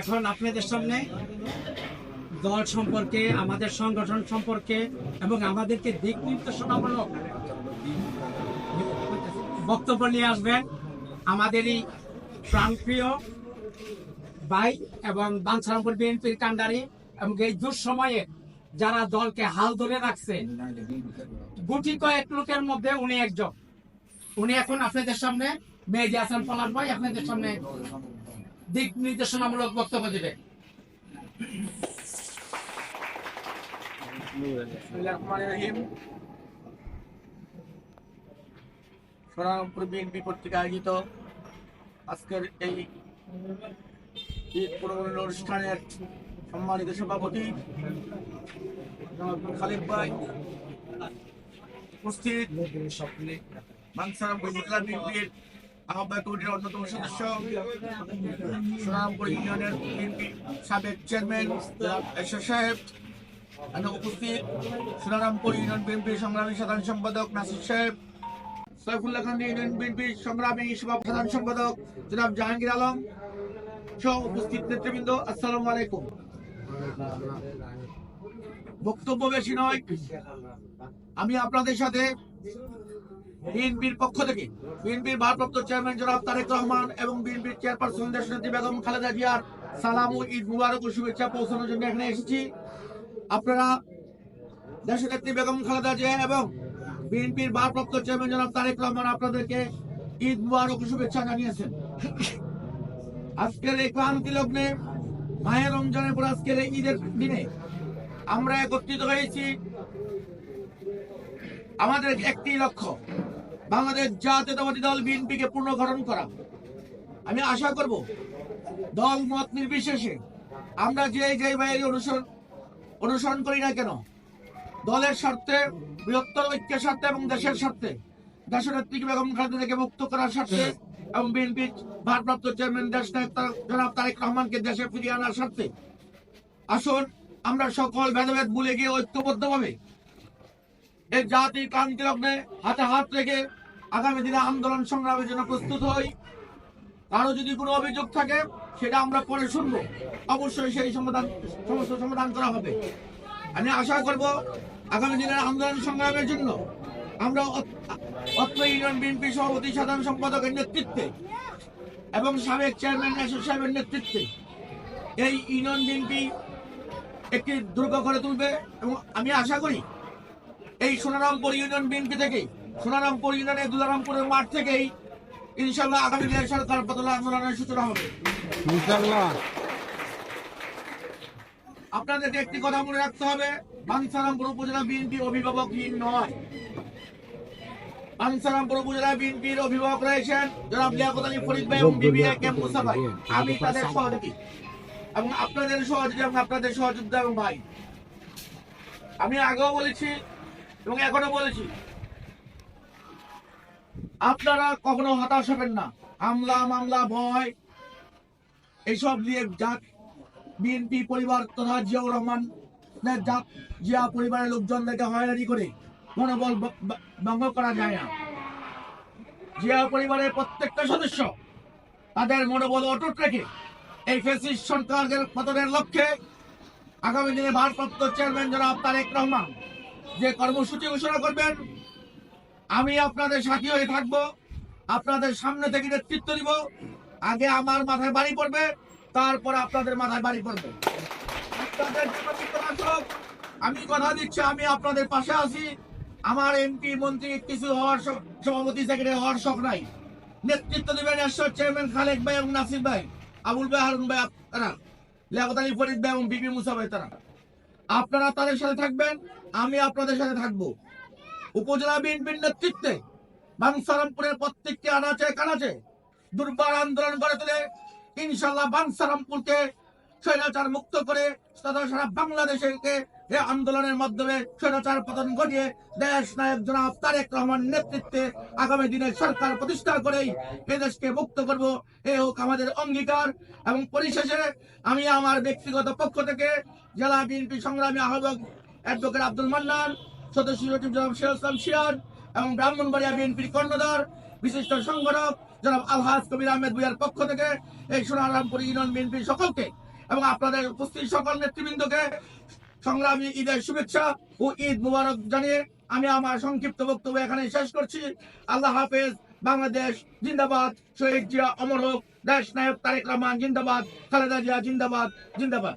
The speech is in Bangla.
এখন আপনাদের সামনে দল সম্পর্কে, আমাদের সংগঠন সম্পর্কে এবং আমাদেরকে দিক নির্দেশনামূলক বক্তব্য নিয়ে আসবেন আমাদেরই প্রাণপ্রিয় ভাই এবং বাঞ্ছারামপুর বিএনপির কান্ডারি এবং এই দুঃসময়ে যারা দলকে হাল ধরে রাখছে, গুটি কয়েক লোকের মধ্যে উনি একজন। উনি এখন আপনাদের সামনে, মেহেদি হাসান পলাশ ভাই আপনাদের সামনে দিক নির্দেশনামূলক বক্তব্য দেবে। আয়োজিত আজকের এই পুরবর্তী অনুষ্ঠানের সম্মানিত সভাপতি খালিদ ভাই, উপস্থিত বিএনপির অন্যতম সদস্য সাবেক চেয়ারম্যান সাহেব। উপস্থিত ইউনিয়ন সংগ্রামী সাধারণ সম্পাদক ইউনিয়ন সাধারণ সম্পাদক জাহাঙ্গীর আলম সহ উপস্থিত নেতৃবৃন্দ, আসসালামু আলাইকুম। বক্তব্য বেশি নয়। আমি আপনাদের সাথে বিএনপির পক্ষ থেকে, বিএনপির ভারপ্রাপ্ত চেয়ারম্যান জনাব তারেক রহমান এবং বিএনপির চেয়ারপারসন দেশনেত্রী বেগম খালেদা জিয়ার সালাম ও ঈদ মুবারক ও শুভেচ্ছা পৌঁছানোর জন্য এখানে এসেছি। আপনারা দেশনেত্রী বেগম খালেদা জিয়া এবং বিএনপির ভারপ্রাপ্ত চেয়ারম্যান জনাব তারেক রহমান আপনাদেরকে ঈদ মুবারক ও শুভেচ্ছা জানিয়েছেন। আজকের এই ক্লান্তি লগ্নে মায়ের রমজানের পর আজকের এই ঈদের দিনে আমরা একত্রিত হয়েছি। আমাদের একটি লক্ষ্য বাংলাদেশ জাতীয়তাবাদী দল বিএনপিকে পুনর্গঠন করা। আমি আশা করব, দল মত নির্বিশেষে আমরা যে যে বাইরে অনুসরণ অনুসরণ করি না কেন, দলের স্বার্থে, বৃহত্তর ঐক্যের স্বার্থে এবং দেশের স্বার্থে দেশনেত্রী বেগম খালেদাকে মুক্ত করার স্বার্থে এবং বিএনপির ভারপ্রাপ্ত চেয়ারম্যান, দেশ তার- জনাব তারেক রহমানকে দেশে ফিরিয়ে আনার স্বার্থে। আসুন, আমরা সকল ভেদাভেদ ভুলে গিয়ে ঐক্যবদ্ধভাবে এই জাতির ক্রান্তি লগ্নে হাতে হাত রেখে আগামী দিনে আন্দোলন সংগ্রামের জন্য প্রস্তুত হই। কারও যদি কোনো অভিযোগ থাকে, সেটা আমরা পরে শুনব। অবশ্যই সেই সমাধান, সমস্ত সমাধান করা হবে। আমি আশা করব, আগামী দিনের আন্দোলন সংগ্রামের জন্য আমরা অত- অত্র ইউনিয়ন বিএনপি সভাপতি, সাধারণ সম্পাদকের নেতৃত্বে এবং সাবেক চেয়ারম্যান এসব সাহেবের নেতৃত্বে এই ইউনিয়ন বিএনপি একটি দুর্গ করে তুলবে এবং আমি আশা করি, এই সোনারামপুর ইউনিয়ন বিএনপি থেকে সোনারামপুর ইউনিয়নের দুলারামপুরের মাঠ থেকেই ইনশাল্লাহ আগামী দিনের সরকার বদল আন্দোলনের সূচনা হবে। আপনাদেরকে একটি কথা মনে রাখতে হবে বাঞ্ছারামপুর উপজেলা বিএনপি অভিভাবকহীন নয়। বাঞ্ছারামপুর উপজেলা বিএনপির অভিভাবক রয়েছেন জনাব লিয়াকত আলী ফরিদ ভাই এবং মুসা ভাই। আমি তাদের সহযোগী এবং আপনাদের সহযোগী এবং আপনাদের সহযোগিতা এবং ভাই। আমি আগেও বলেছি এবং এখনও বলেছি আপনারা কখনো হতাশ হবেন না। আমলা মামলা, ভয়, এইসব নিয়ে জাত বিএনপি পরিবার তথা জিয়াউর রহমান জাত জিয়া পরিবারের লোকজনদেরকে হয়রানি করে মনোবল ভঙ্গ করা যায় না। জিয়া পরিবারের প্রত্যেকটা সদস্য তাদের মনোবল অটুট রেখে এই ফেসিস সরকারের পতনের লক্ষ্যে আগামী দিনে ভারপ্রাপ্ত চেয়ারম্যান জনাব তারেক রহমান যে কর্মসূচি ঘোষণা করবেন আমি আপনাদের সাথী হয়ে থাকব। আপনাদের সামনে থেকে নেতৃত্ব দিব আগে আমার মাথায় বাড়ি পড়বে, তারপর আপনাদের মাথায় বাড়ি পড়বে। আমি কথা দিচ্ছি, আমি আপনাদের পাশে আছি। আমার এমপি মন্ত্রী কিছু হওয়ার সভাপতি সেক্রেটারি হওয়ার শখ নাই। নেতৃত্ব দিবেন এরশাদ চেয়ারম্যান খালেক ভাই এবং নাসির ভাই, আবুল ভাই, হারুন ভাই তারা লিয়াকত আলী, ফরিদ ভাই এবং বিপি মুসা ভাই, তারা। আপনারা তাদের সাথে থাকবেন, আমি আপনাদের সাথে থাকব। উপজেলা বিএনপির নেতৃত্বে বাংসারামপুরের প্রত্যেকটি আনাচে কানাচে দুর্বার আন্দোলন করে তুলে ইনশাল্লাহ বাংসারামপুরকে স্বৈরাচার মুক্ত করে তথা সারা বাংলাদেশকে এই আন্দোলনের মাধ্যমে স্বৈরাচার পতন ঘটিয়ে দেশ নায়ক জনাব তারেক রহমান নেতৃত্বে আগামী দিনে সরকার প্রতিষ্ঠা করেই এদেশকে মুক্ত করব। এ হোক আমাদের অঙ্গীকার এবং পরিশেষে আমি আমার ব্যক্তিগত পক্ষ থেকে জেলা বিএনপি সংগ্রামী আহ্বায়ক অ্যাডভোকেট আব্দুল মান্নান সদস্য সচিব জনাব শেখ ইসলাম শিয়ার এবং ব্রাহ্মণবাড়িয়া বিএনপির কর্ণধার, বিশিষ্ট সংগঠক জনাব আলহাজ কবির আহমেদ ভুইয়ার পক্ষ থেকে এই সোনারামপুর ইউনিয়ন বিএনপি সকলকে এবং আপনাদের উপস্থিত সকল নেতৃবৃন্দকে সংগ্রামী ঈদের শুভেচ্ছা ও ঈদ মুবারক জানিয়ে আমি আমার সংক্ষিপ্ত বক্তব্য এখানে শেষ করছি। আল্লাহ হাফেজ, বাংলাদেশ জিন্দাবাদ, শহীদ জিয়া, অমর হোক, দেশ নায়ক তারেক রহমান, জিন্দাবাদ, খালেদা জিয়া, জিন্দাবাদ জিন্দাবাদ।